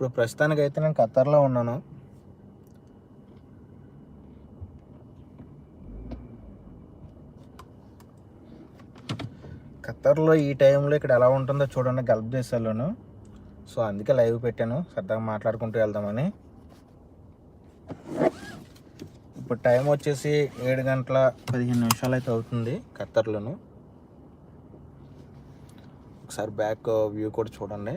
ఇప్పుడు ప్రస్తుతానికి అయితే నేను ఖతర్లో ఉన్నాను. ఖతర్లో ఈ టైంలో ఇక్కడ ఎలా ఉంటుందో చూడండి గల్ఫ్ దేశాల్లోను. సో అందుకే లైవ్ పెట్టాను సరదాగా మాట్లాడుకుంటూ వెళ్దామని. ఇప్పుడు టైం వచ్చేసి ఏడు గంటల పదిహేను నిమిషాలు అయితే అవుతుంది ఖత్తర్లోను. ఒకసారి బ్యాక్ వ్యూ కూడా చూడండి.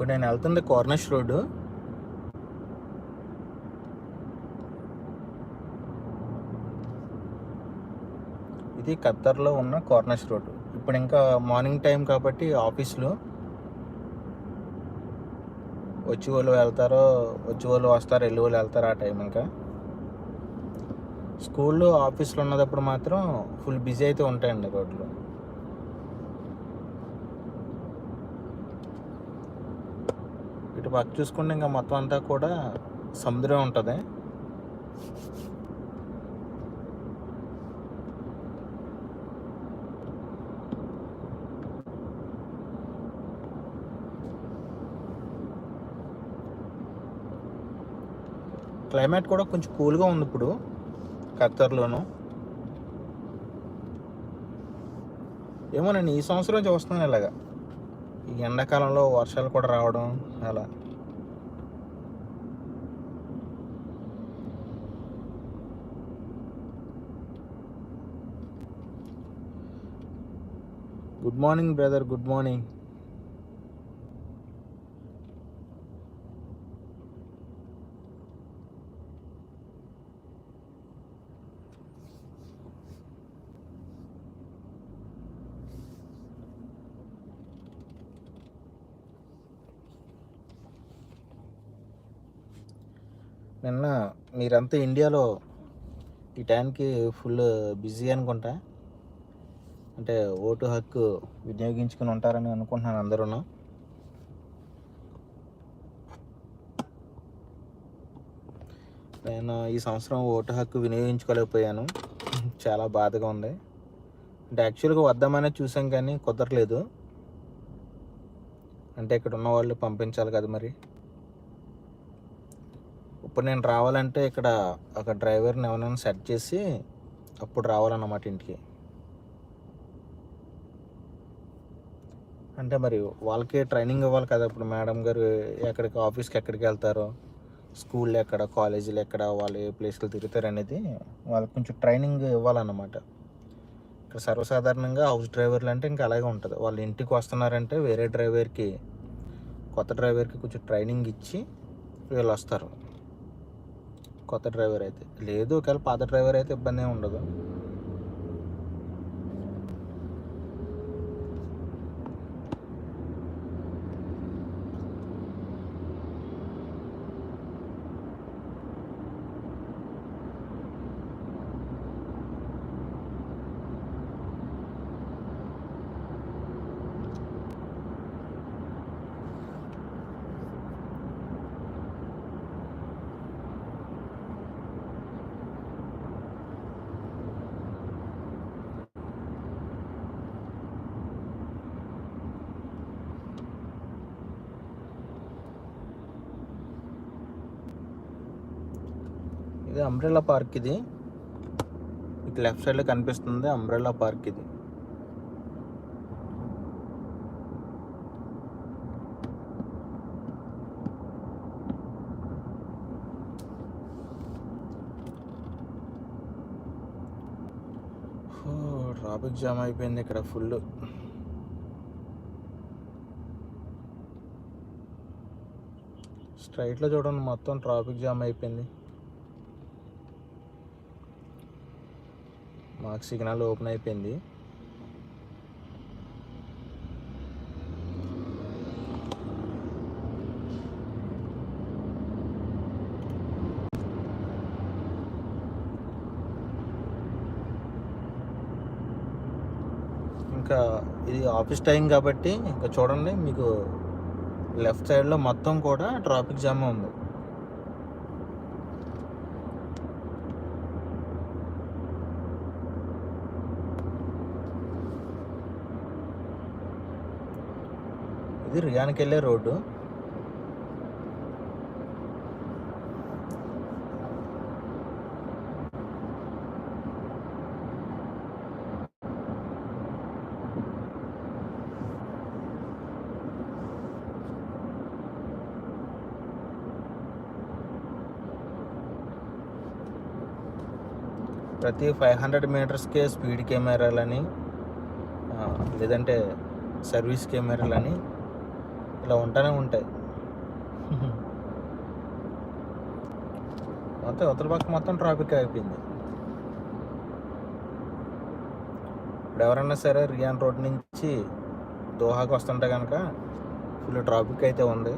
ఇప్పుడు నేను వెళ్తుంది కార్నర్స్ రోడ్డు. ఇది ఖత్తర్లో ఉన్న కార్నర్స్ రోడ్డు. ఇప్పుడు ఇంకా మార్నింగ్ టైం కాబట్టి ఆఫీస్లో. వచ్చి వాళ్ళు వెళ్తారో వచ్చి వాళ్ళు వస్తారు వెళ్ళి వాళ్ళు వెళ్తారు ఆ టైం ఇంకా. స్కూల్లో ఆఫీస్లో ఉన్నప్పుడు మాత్రం ఫుల్ బిజీ అయితే ఉంటాయండి రోడ్లు. ఇటు పక్క చూసుకుంటే ఇంకా మొత్తం అంతా కూడా సముద్రం ఉంటుంది. క్లైమేట్ కూడా కొంచెం కూల్గా ఉంది ఇప్పుడు ఖత్తర్లోను ఏమో నేను ఈ సంవత్సరం చూస్తున్నాను ఇలాగా. ఈ ఎండాకాలంలో వర్షాలు కూడా రావడం అలా. Good morning brother good morning నిన్న మీరంతా ఇండియాలో ఈ టైంకి ఫుల్ బిజీ అనుకుంటా. అంటే ఓటు హక్కు వినియోగించుకుని ఉంటారని అనుకుంటున్నాను అందరూ నేను ఈ సంవత్సరం ఓటు హక్కు వినియోగించుకోలేకపోయాను. చాలా బాధగా ఉంది. అంటే యాక్చువల్గా వద్దామనే చూసాం కానీ కుదరలేదు. అంటే ఇక్కడ ఉన్న వాళ్ళు పంపించాలి కదా మరి. ఇప్పుడు నేను రావాలంటే ఇక్కడ ఒక డ్రైవర్ని ఎవరైనా సెట్ చేసి అప్పుడు రావాలన్నమాట ఇంటికి. అంటే మరి వాళ్ళకి ట్రైనింగ్ ఇవ్వాలి కదా ఇప్పుడు మేడం గారు ఎక్కడికి ఆఫీస్కి ఎక్కడికి వెళ్తారో స్కూల్ ఎక్కడ కాలేజీలు ఎక్కడ వాళ్ళు ఏ ప్లేస్లు తిరుగుతారు అనేది వాళ్ళకి కొంచెం ట్రైనింగ్ ఇవ్వాలన్నమాట. ఇక్కడ సర్వసాధారణంగా హౌస్ డ్రైవర్లు అంటే ఇంకా అలాగే ఉంటుంది. వాళ్ళు ఇంటికి వస్తున్నారంటే వేరే డ్రైవర్కి కొత్త డ్రైవర్కి కొంచెం ట్రైనింగ్ ఇచ్చి వీళ్ళు వస్తారు. కొత్త డ్రైవర్ అయితే. లేదు ఒకవేళ పాత డ్రైవర్ అయితే ఇబ్బంది ఉండదు. ఇది అంబ్రెల్లా పార్క్ ఇది. ఇటు లెఫ్ట్ సైడ్లో కనిపిస్తుంది అంబ్రెల్లా పార్క్ ఇది. ట్రాఫిక్ జామ్ అయిపోయింది ఇక్కడ ఫుల్ స్ట్రైట్లో చూడండి మొత్తం ట్రాఫిక్ జామ్ అయిపోయింది. మనకు సిగ్నల్ ఓపెన్ అయిపోయింది. ఇంకా ఇది ఆఫీస్ టైం కాబట్టి ఇంకా చూడండి మీకు లెఫ్ట్ సైడ్లో మొత్తం కూడా ట్రాఫిక్ జామ్ ఉంది. ఇది రియానికి వెళ్ళే రోడ్డు. ప్రతి ఫైవ్ హండ్రెడ్ మీటర్స్కే స్పీడ్ కెమెరాలని లేదంటే సర్వీస్ కెమెరాలని ఇలా ఉంటానే ఉంటాయి. మొత్తం ఉత్తర పక్క మొత్తం ట్రాఫిక్ అయిపోయింది. ఇప్పుడు ఎవరన్నా సరే రియాన్ రోడ్ నుంచి దోహాకు వస్తుంటే కనుక ఫుల్ ట్రాఫిక్ అయితే ఉంది.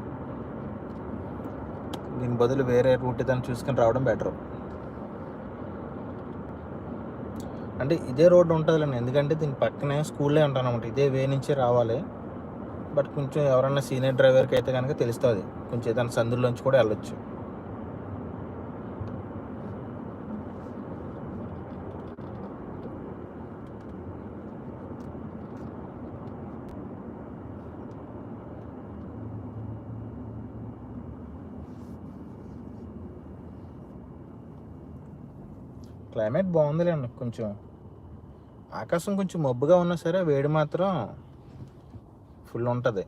దీని బదులు వేరే రూట్ ఏదైనా చూసుకొని రావడం బెటర్. అంటే ఇదే రోడ్డు ఉంటుందిలేండి. ఎందుకంటే దీని పక్కనే స్కూల్లో ఉంటాను అనమాట ఇదే వే నుంచి రావాలి. బట్ కొంచెం ఎవరన్నా సీనియర్ డ్రైవర్కి అయితే కనుక తెలుస్తుంది. కొంచెం ఏదైనా సందుల్లోంచి కూడా వెళ్ళొచ్చు. క్లైమేట్ బాగుందిలేండి కొంచెం. ఆకాశం కొంచెం మబ్బుగా ఉన్నా సరే వేడి మాత్రం ఫుల్ ఉంటుంది.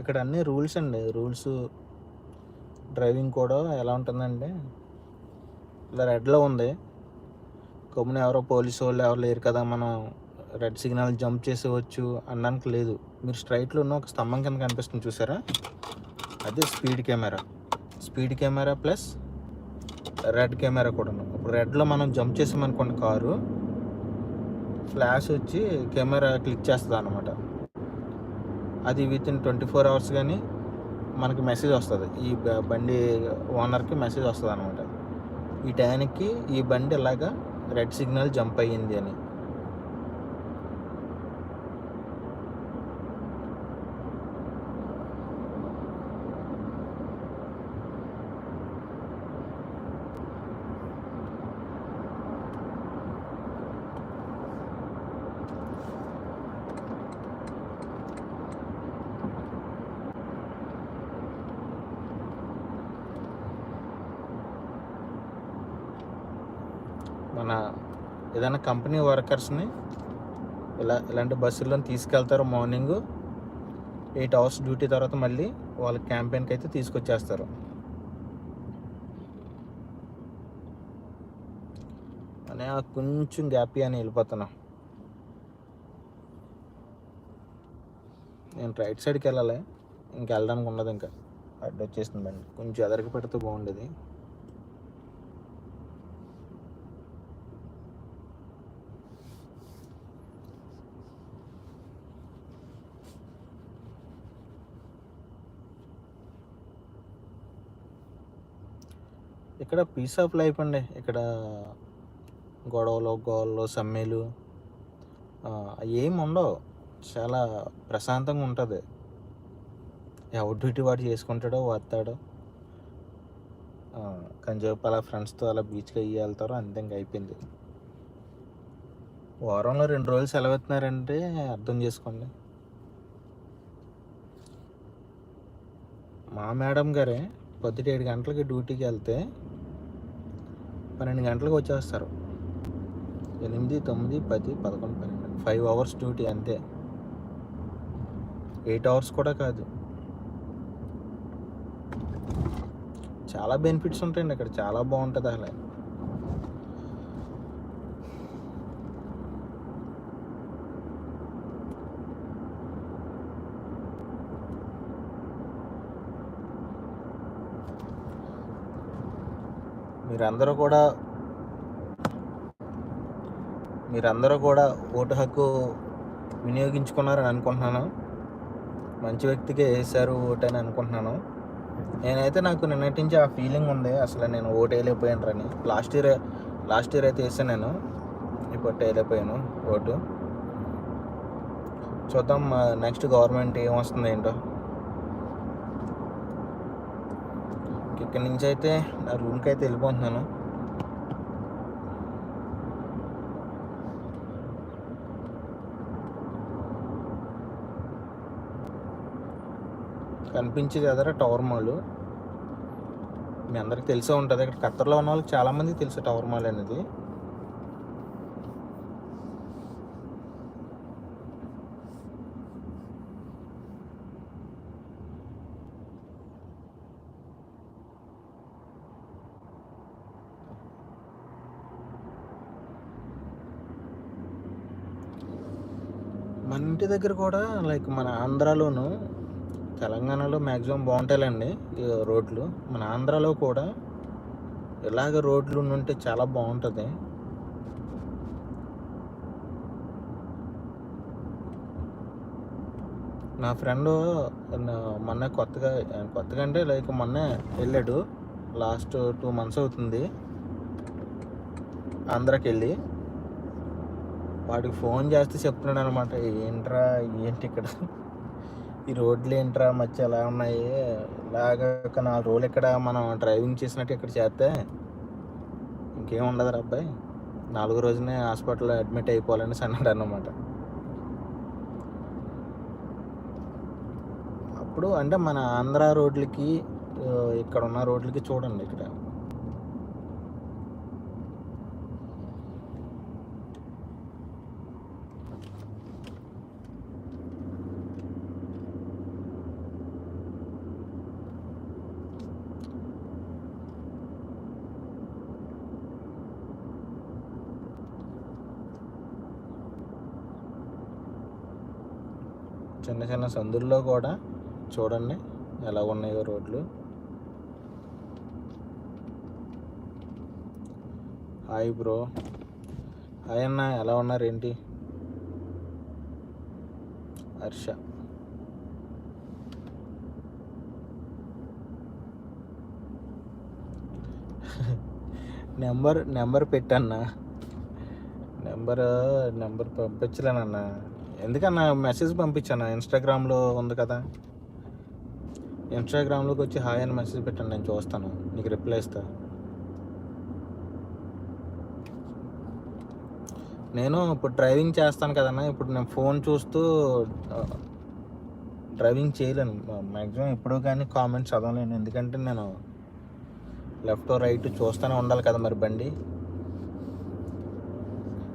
ఇక్కడ అన్ని రూల్స్ అండి. రూల్స్ డ్రైవింగ్ కూడా ఎలా ఉంటుందంటే ఇలా రెడ్లో ఉంది. కమ్మున ఎవరో పోలీసు వాళ్ళు ఎవరు లేరు కదా మనం రెడ్ సిగ్నల్ జంప్ చేసేవచ్చు అనడానికి లేదు. మీరు స్ట్రైట్లో ఉన్న ఒక స్తంభం కింద కనిపిస్తుంది చూసారా? అదే speed camera. Speed camera plus red camera కూడా ఇప్పుడు రెడ్లో మనం జంప్ చేసామనుకోండి కారు ఫ్లాష్ వచ్చి కెమెరా క్లిక్ చేస్తుంది అనమాట అది with in twenty four hours కానీ మనకి మెసేజ్ వస్తుంది. ఈ బండి ఓనర్కి మెసేజ్ వస్తుంది అనమాట ఈ టైంకి ఈ బండి ఇలాగా రెడ్ సిగ్నల్ జంప్ అయ్యింది అని. మన ఏదైనా కంపెనీ వర్కర్స్ని ఇలా ఇలాంటి బస్సుల్లో తీసుకెళ్తారు మార్నింగ్ ఎయిట్ అవర్స్ డ్యూటీ తర్వాత మళ్ళీ వాళ్ళ క్యాంపెయిన్కి అయితే తీసుకొచ్చేస్తారు. అనే కొంచెం గ్యాపీ అని వెళ్ళిపోతున్నా. నేను రైట్ సైడ్కి వెళ్ళాలి ఇంక వెళ్ళడానికి ఉండదు ఇంకా. అడ్డు వచ్చేసింది బండి. కొంచెం ఎదరికి పెడితే బాగుండేది. ఇక్కడ పీస్ ఆఫ్ లైఫ్ అండి. ఇక్కడ గొడవలు గోళ్ళు సమ్మెలు ఏం ఉండవు. చాలా ప్రశాంతంగా ఉంటుంది. ఎవరి డ్యూటీ వాడు చేసుకుంటాడో వస్తాడో. కంజేపు అలా ఫ్రెండ్స్తో అలా బీచ్కి అయ్యి వెళ్తారో అంతే ఇంక అయిపోయింది. వారంలో రెండు రోజులు సెలవుతున్నారంటే అర్థం చేసుకోండి. మా మేడం గారే పొద్దుట ఏడు గంటలకి డ్యూటీకి వెళ్తే పన్నెండు గంటలకు వచ్చేస్తారు. ఎనిమిది తొమ్మిది పది పదకొండు పన్నెండు. ఫైవ్ అవర్స్ డ్యూటీ అంతే. ఎయిట్ అవర్స్ కూడా కాదు. చాలా బెనిఫిట్స్ ఉంటాయండి అక్కడ. చాలా బాగుంటుంది అలా మీరందరూ కూడా మీరందరూ కూడా ఓటు హక్కు వినియోగించుకున్నారని అనుకుంటున్నాను. మంచి వ్యక్తికే వేశారు ఓటు అని అనుకుంటున్నాను. నేనైతే నాకు నిన్నటించి ఆ ఫీలింగ్ ఉంది. అసలు నేను ఓటు వేయలేకపోయాను లాస్ట్ ఇయర్ లాస్ట్ ఇయర్ అయితే వేసాను నేను. ఇప్పుడు వేయలేకపోయాను ఓటు. చూద్దాం నెక్స్ట్ గవర్నమెంట్ ఏమొస్తుంది ఏంటో. ఇక్కడి నుంచి అయితే నా రూమ్కి అయితే వెళ్ళిపోతున్నాను. కనిపించేది ఎదర టవర్ మాల్ మీ అందరికి తెలిసే ఉంటుంది. ఇక్కడ ఖత్తర్లో ఉన్న వాళ్ళకి చాలామందికి తెలుసు టవర్ మాల్ అనేది. మన ఇంటి దగ్గర కూడా లైక్ మన ఆంధ్రాలోను తెలంగాణలో మ్యాక్సిమం బాగుంటాయిలండి రోడ్లు. మన ఆంధ్రాలో కూడా ఇలాగ రోడ్లు ఉంటే చాలా బాగుంటుంది. నా ఫ్రెండ్ మొన్న కొత్తగా కొత్తగా అంటే లైక్ మొన్న వెళ్ళాడు. లాస్ట్ టూ మంత్స్ అవుతుంది. ఆంధ్రాకి వెళ్ళి వాడికి ఫోన్ చేస్తే చెప్తున్నాడు అనమాట ఏంట్రా ఏంటి ఇక్కడ? ఈ రోడ్లు ఏంట్రా మధ్య ఎలా ఉన్నాయి? ఇలాగ ఒక నాలుగు రోజులు ఇక్కడ మనం డ్రైవింగ్ చేసినట్టు ఇక్కడ చేస్తే ఇంకేం ఉండదు అబ్బాయి. నాలుగు రోజునే హాస్పిటల్లో అడ్మిట్ అయిపోవాలని అన్నాడు అనమాట అప్పుడు అంటే మన ఆంధ్ర రోడ్లకి ఇక్కడ ఉన్న రోడ్లకి చూడండి ఇక్కడ. చిన్న చిన్న సందుల్లో కూడా చూడండి ఎలా ఉన్నాయో రోడ్లు. హాయ్ బ్రో హాయ్ అన్న ఎలా ఉన్నారు ఏంటి హర్ష. నెంబర్ నెంబర్ పెట్టన్నా. నెంబర్ నెంబర్ పంపించలేనన్నా. ఎందుకన్నా మెసేజ్ పంపించాను? ఇన్స్టాగ్రామ్లో ఉంది కదా. ఇన్స్టాగ్రామ్లోకి వచ్చి హాయ్ అని మెసేజ్ పెట్టండి నేను చూస్తాను. నీకు రిప్లై ఇస్తా. నేను ఇప్పుడు డ్రైవింగ్ చేస్తాను కదన్నా ఇప్పుడు నేను ఫోన్ చూస్తూ డ్రైవింగ్ చేయలేను. మ్యాక్సిమం ఎప్పుడూ కానీ కామెంట్స్ చదవలేను. ఎందుకంటే నేను లెఫ్ట్ రైట్ చూస్తూనే ఉండాలి కదా మరి బండి.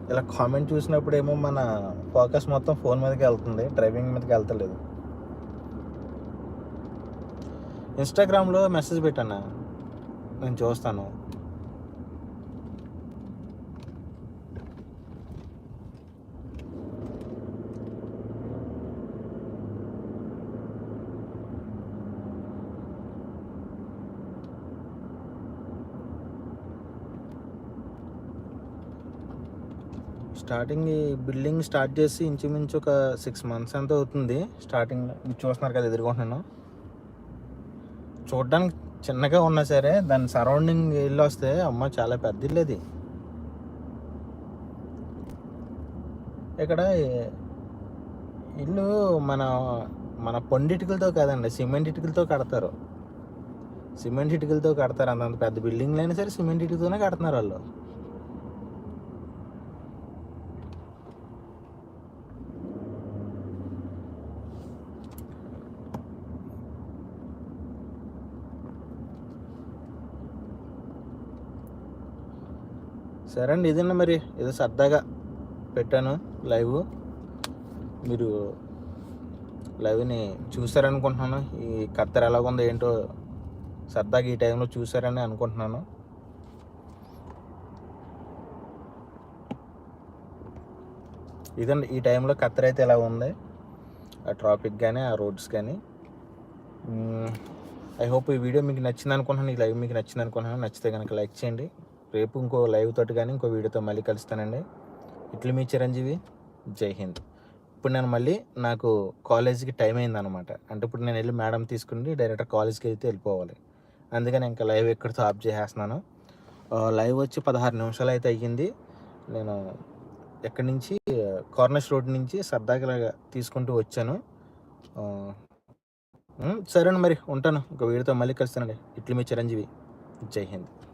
ఇలా కామెంట్ చూసినప్పుడు ఏమో మన ఫోకస్ మొత్తం ఫోన్ మీదకి వెళ్తుంది డ్రైవింగ్ మీదకి వెళ్తలేదు. ఇన్స్టాగ్రామ్లో మెసేజ్ పెట్టాను నేను చూస్తాను. స్టార్టింగ్ ఈ బిల్డింగ్ స్టార్ట్ చేసి ఇంచుమించు ఒక సిక్స్ మంత్స్ అంతా అవుతుంది స్టార్టింగ్ మీరు చూస్తున్నారు కదా ఎదుర్కొంటున్నాను. చూడడానికి చిన్నగా ఉన్నా సరే దాని సరౌండింగ్ ఇల్లు వస్తే అమ్మ చాలా పెద్ద ఇల్లు అది. ఇక్కడ ఇల్లు మన మన పొండి ఇటుకలతో కాదండి సిమెంట్ ఇటుకలతో కడతారు. సిమెంట్ ఇటుకలతో కడతారు. అంత పెద్ద బిల్డింగ్లు అయినా సరే సిమెంట్ ఇటుకతోనే కడుతున్నారు వాళ్ళు. సరే అండి ఇదండి మరి? ఏదో సరదాగా పెట్టాను లైవ్. మీరు లైవ్ని చూసారనుకుంటున్నాను. ఈ కత్తెర ఎలాగుందో ఏంటో సరదాగా ఈ టైంలో చూసారని అనుకుంటున్నాను. ఇదండి ఈ టైంలో కత్తెర అయితే ఎలా ఉంది? ఆ ట్రాఫిక్ కానీ ఆ రోడ్స్ కానీ ఐ హోప్ ఈ వీడియో మీకు నచ్చింది అనుకుంటున్నాను ఈ లైవ్ మీకు నచ్చింది అనుకుంటున్నాను నచ్చితే కనుక లైక్ చేయండి. రేపు ఇంకో లైవ్ తోటి కానీ ఇంకో వీడియోతో మళ్ళీ కలుస్తానండి. ఇట్లు మీ చిరంజీవి. జై హింద్. ఇప్పుడు నేను మళ్ళీ నాకు కాలేజీకి టైం అయిందనమాట అంటే ఇప్పుడు నేను వెళ్ళి మేడం తీసుకుని డైరెక్ట్ కాలేజ్కి వెళ్తే వెళ్ళిపోవాలి. అందుకని ఇంకా లైవ్ ఎక్కడితో ఆఫ్ చేసేస్తున్నాను. లైవ్ వచ్చి పదహారు నిమిషాలు అయితే అయ్యింది. నేను ఎక్కడి నుంచి కార్నర్స్ రోడ్ నుంచి సరదాగా తీసుకుంటూ వచ్చాను. ఆ, సరేనండి మరి ఉంటాను. ఒక వీడియోతో మళ్ళీ కలుస్తానండి. ఇట్లు మీ చిరంజీవి. జై హింద్.